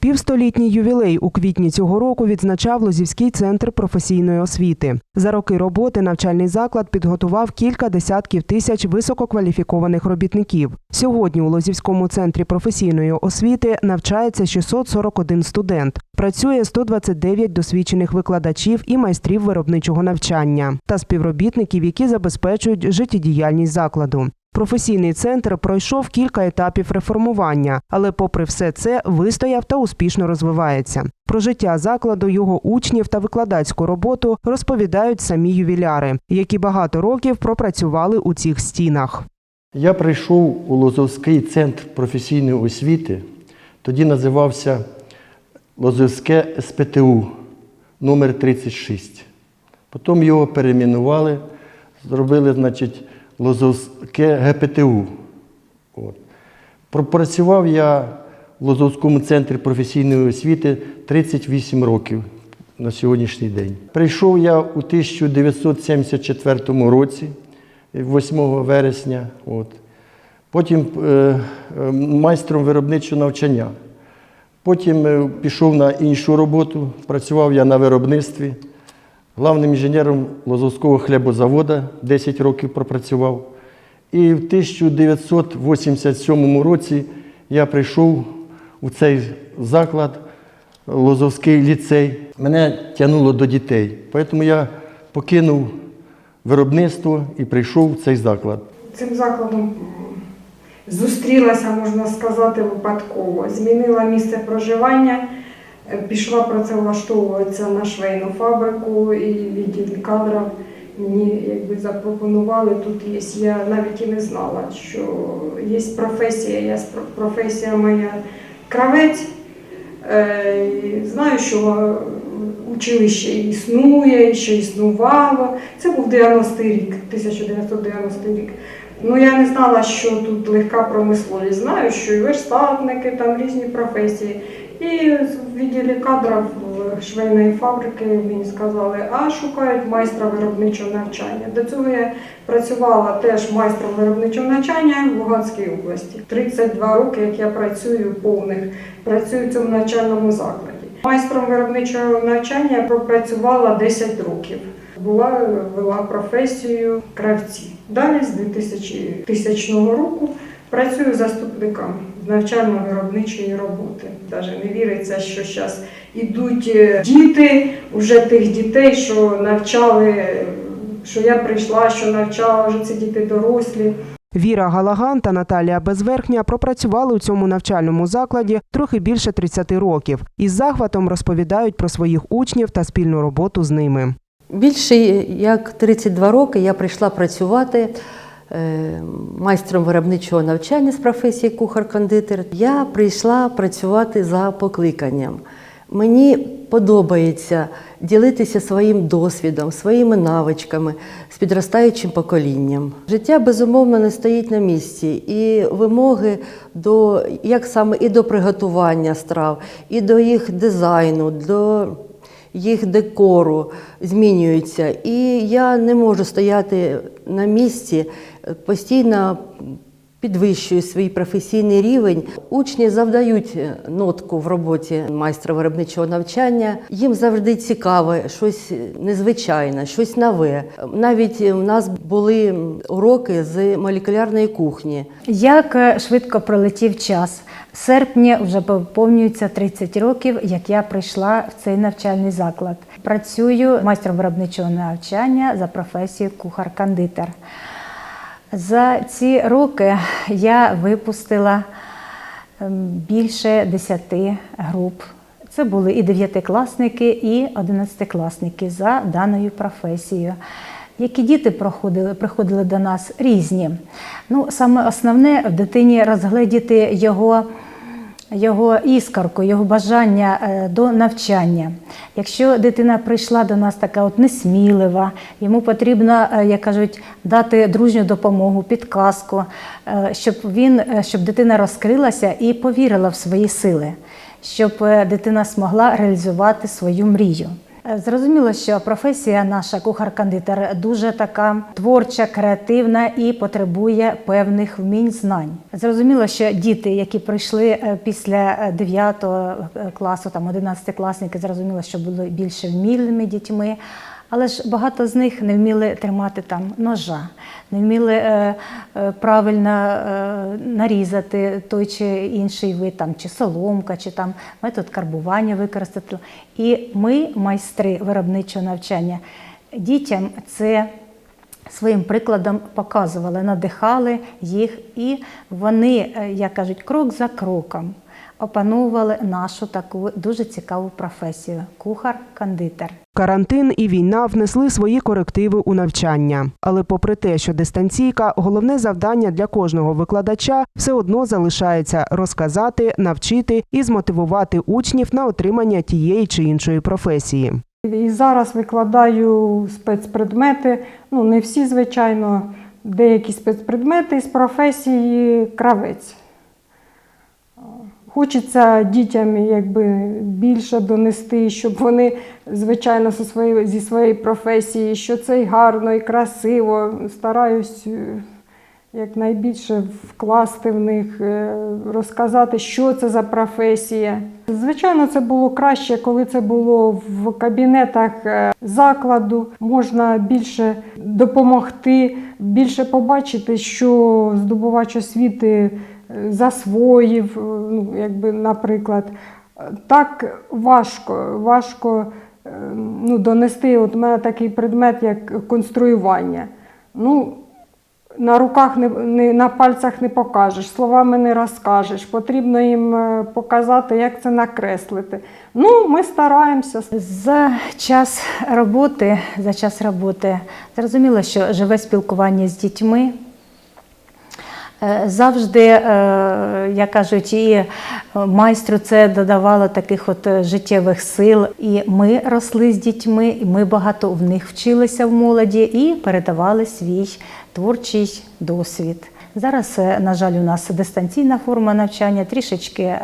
Півстолітній ювілей у квітні цього року відзначав Лозівський центр професійної освіти. За роки роботи навчальний заклад підготував кілька десятків тисяч висококваліфікованих робітників. Сьогодні у Лозівському центрі професійної освіти навчається 641 студент. Працює 129 досвідчених викладачів і майстрів виробничого навчання та співробітників, які забезпечують життєдіяльність закладу. Професійний центр пройшов кілька етапів реформування, але, попри все це, вистояв та успішно розвивається. Про життя закладу, його учнів та викладацьку роботу розповідають самі ювіляри, які багато років пропрацювали у цих стінах. Я прийшов у Лозовський центр професійної освіти, тоді називався Лозовське СПТУ номер 36. Потім його перейменували, зробили, значить, Лозовське ГПТУ. От. Пропрацював я в Лозовському центрі професійної освіти 38 років на сьогоднішній день. Прийшов я у 1974 році, 8 вересня. От. Потім е, е, майстром виробничого навчання. Потім е, пішов на іншу роботу, працював я на виробництві. Главним інженером Лозовського хлібозаводу 10 років пропрацював. І в 1987 році я прийшов у цей заклад, Лозовський ліцей. Мене тягнуло до дітей. Тому я покинув виробництво і прийшов в цей заклад. Цим закладом зустрілася, можна сказати, випадково. Змінила місце проживання, пішла працевлаштовуватися на швейну фабрику і відділ кадрів мені якби запропонували тут є. Я навіть і не знала, що є професія. Я професія моя кравець. Е, Знаю, що училище існує, що існувало. Це був 90-й рік, 1990 рік. Ну я не знала, що тут легка промисловість. Знаю, що і верстатники, там різні професії. І в відділі кадрів швейної фабрики мені сказали, а шукають майстра виробничого навчання. До цього я працювала теж майстром виробничого навчання в Луганській області. 32 роки, як я працюю повних, працюю в цьому навчальному закладі. Майстром виробничого навчання я пропрацювала 10 років. Була вела професію кравці. Далі з 2000 2000 року працюю заступником навчально-виробничої роботи. Навіть не віриться, що зараз ідуть е, діти, вже тих дітей, що навчали, е, що я прийшла, що навчала вже ці діти дорослі. Віра Галаган та Наталія Безверхня пропрацювали у цьому навчальному закладі трохи більше 30 років. Із захватом розповідають про своїх учнів та спільну роботу з ними. Більше як 32 роки я прийшла працювати майстром виробничого навчання з професії кухар-кондитер. Я прийшла працювати за покликанням. Мені подобається ділитися своїм досвідом, своїми навичками з підростаючим поколінням. Життя безумовно не стоїть на місці, і вимоги до як саме і до приготування страв, і до їх дизайну, до їх декору змінюються. І я не можу стояти на місці, постійно підвищую свій професійний рівень. Учні завдають нотку в роботі майстра виробничого навчання. Їм завжди цікаве, щось незвичайне, щось нове. Навіть у нас були уроки з молекулярної кухні. Як е, швидко пролетів час. В серпні вже поповнюється 30 років, як я прийшла в цей навчальний заклад. Працюю майстром виробничого навчання за професією кухар-кондитер. За ці роки я випустила ем, більше 10 груп. Це були і дев'ятикласники, і одинадцятикласники за даною професією. Які діти проходили, приходили до нас різні. Ну, саме основне в дитині розгледіти його, його іскорку, його бажання е, до навчання. Якщо дитина прийшла до нас така от несмілива, йому потрібно, е, як кажуть, дати дружню допомогу, підказку, е, щоб він, щоб дитина розкрилася і повірила в свої сили, щоб дитина змогла реалізувати свою мрію. Е, Зрозуміло, що професія наша кухар-кондитер дуже така творча, креативна і потребує певних вмінь знань. Зрозуміло, що діти, які прийшли е, після 9 класу, там 11 класники, зрозуміло, що були більше вмілими дітьми. Але ж багато з них не вміли тримати там ножа, не вміли е, е, правильно е, нарізати той чи інший вид, там, чи соломка, чи там метод карбування використати. І ми, майстри виробничого навчання, дітям це своїм прикладом показували, надихали їх, і вони, е, як кажуть, крок за кроком опановували нашу таку дуже цікаву професію кухар-кондитер. Карантин і війна внесли свої корективи у навчання. Але попри те, що дистанційка головне завдання для кожного викладача все одно залишається розказати, навчити і змотивувати учнів на отримання тієї чи іншої професії. І зараз викладаю спецпредмети, ну не всі, звичайно, деякі спецпредмети з професії кравець. Хочеться дітям якби більше донести, щоб вони, звичайно, зі своєї, зі своєї професії, що це і гарно, і красиво. Стараюсь е, якнайбільше вкласти в них, е, розказати, що це за професія. Звичайно, це було краще, коли це було в кабінетах е, закладу. Можна більше допомогти, більше побачити, що здобувач освіти засвоїв, е, ну, якби, наприклад. Так важко, важко е, ну, донести. От у мене такий предмет, як конструювання. Ну, на руках не, не на пальцях не покажеш, словами не розкажеш. Потрібно їм е, показати, як це накреслити. Ну, ми стараємося. За час роботи, за час роботи зрозуміло, що живе спілкування з дітьми. Е, Завжди, е, як кажуть, і е, майстру це додавало таких от життєвих сил. І ми росли з дітьми, і ми багато в них вчилися в молоді і передавали свій творчий досвід. Зараз, на жаль, у нас дистанційна форма навчання, трішечки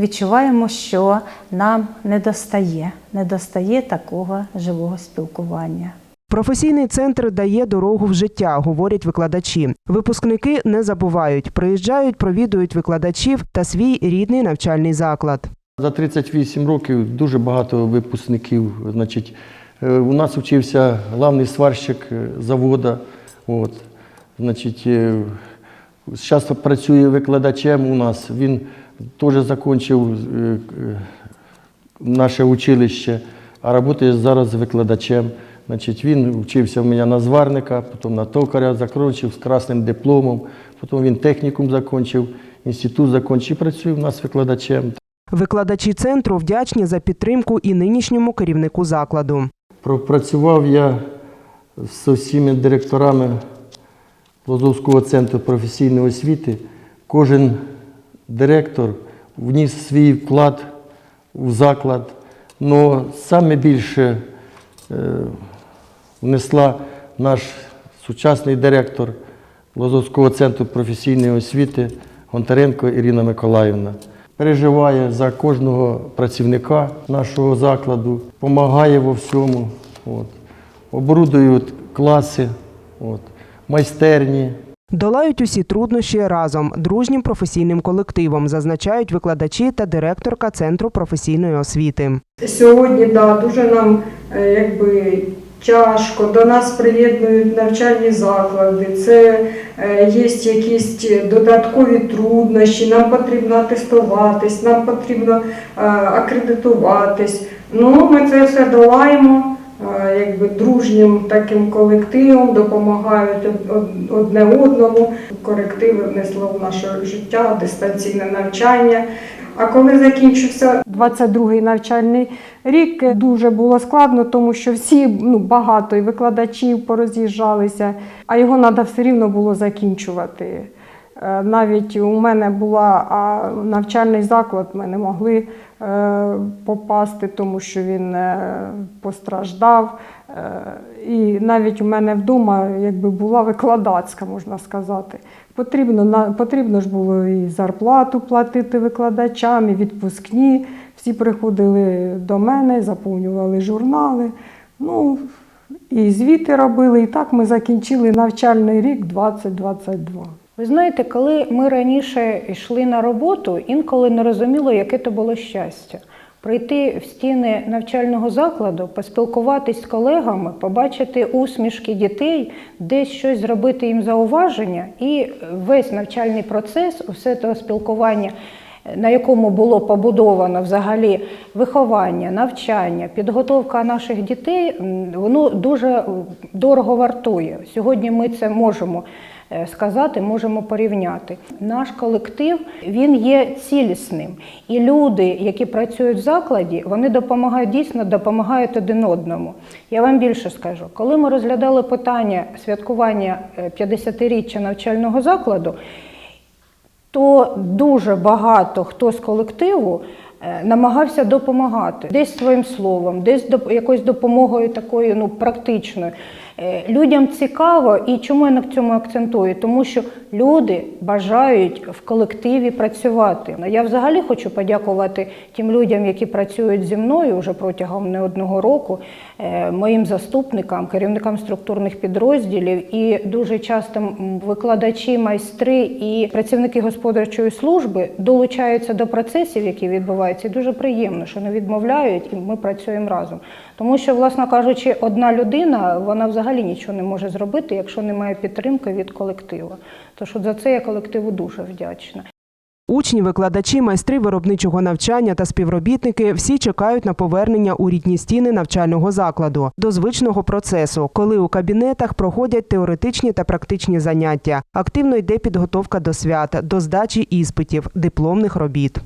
відчуваємо, що нам не достає такого живого спілкування. Професійний центр дає дорогу в життя, говорять викладачі. Випускники не забувають, приїжджають, провідують викладачів та свій рідний навчальний заклад. За 38 років дуже багато випускників. Значить, е, у нас вчився главний сварщик е, завода. От. Значить, зараз працює викладачем у нас. Він теж закінчив е, е, наше училище, а працює зараз викладачем. Значить, він вчився в мене на зварника, потім на токаря, закінчив з красним дипломом, потім він технікум закінчив, інститут закінчив працює у нас викладачем. Викладачі центру вдячні за підтримку і нинішньому керівнику закладу. Пропрацював я з усіма директорами Лозовського центру професійної освіти. Кожен директор вніс свій вклад в заклад. Але саме більше е, внесла наш сучасний директор Лозовського центру професійної освіти Гонтаренко Ірина Миколаївна. Переживає за кожного працівника нашого закладу, допомагає во всьому. От. Оборудують класи, от. майстерні. Долають усі труднощі разом, дружнім професійним колективом, зазначають викладачі та директорка центру професійної освіти. Сьогодні да, дуже нам е, якби тяжко. До нас приєднують навчальні заклади. Це е, є якісь додаткові труднощі. Нам потрібно атестуватись, нам потрібно е, акредитуватись. Ну, ми це все долаємо. е, Якби дружнім таким колективом допомагають од- од- одне одному. Корективи внесло в наше життя, дистанційне навчання. А коли закінчився 22-й навчальний рік дуже було складно, тому що всі ну, багато і викладачів пороз'їжджалися, а його треба все рівно було закінчувати. Е, Навіть у мене була а, навчальний заклад, ми не могли е, попасти, тому що він е, постраждав. І навіть у мене вдома якби була викладацька, можна сказати. Потрібно, потрібно ж було і зарплату платити викладачам, і відпускні. Всі приходили до мене, заповнювали журнали. Ну, і звіти робили. І так ми закінчили навчальний рік 2022. Ви знаєте, коли ми раніше йшли на роботу, інколи не розуміло, яке то було щастя. Прийти в стіни навчального закладу, поспілкуватись з колегами, побачити усмішки дітей, десь щось зробити їм зауваження, і весь навчальний процес, усе те спілкування, на якому було побудовано взагалі виховання, навчання, підготовка наших дітей, воно дуже дорого вартує. Сьогодні ми це можемо сказати, можемо порівняти. Наш колектив він є цілісним, і люди, які працюють в закладі, вони допомагають дійсно допомагають один одному. Я вам більше скажу, коли ми розглядали питання святкування е, 50-річчя навчального закладу, то дуже багато хто з колективу е, намагався допомагати десь своїм словом, десь якоюсь допомогою такою ну, практичною. Е, Людям цікаво, і чому я на цьому акцентую? Тому що люди бажають в колективі працювати. Я взагалі хочу подякувати тим людям, які працюють зі мною вже протягом не одного року, е, моїм заступникам, керівникам структурних підрозділів і дуже часто викладачі, майстри і працівники господарчої служби долучаються до процесів, які відбуваються. І дуже приємно, що не відмовляють, і ми працюємо разом. Тому що, власне кажучи, одна людина вона взагалі нічого не може зробити, якщо немає підтримки від колективу. Тож за це я колективу дуже вдячна. Учні, викладачі, майстри виробничого навчання та співробітники всі чекають на повернення у рідні стіни навчального закладу до звичного процесу, коли у кабінетах проходять теоретичні та практичні заняття. Активно йде підготовка до свят, до здачі іспитів, дипломних робіт.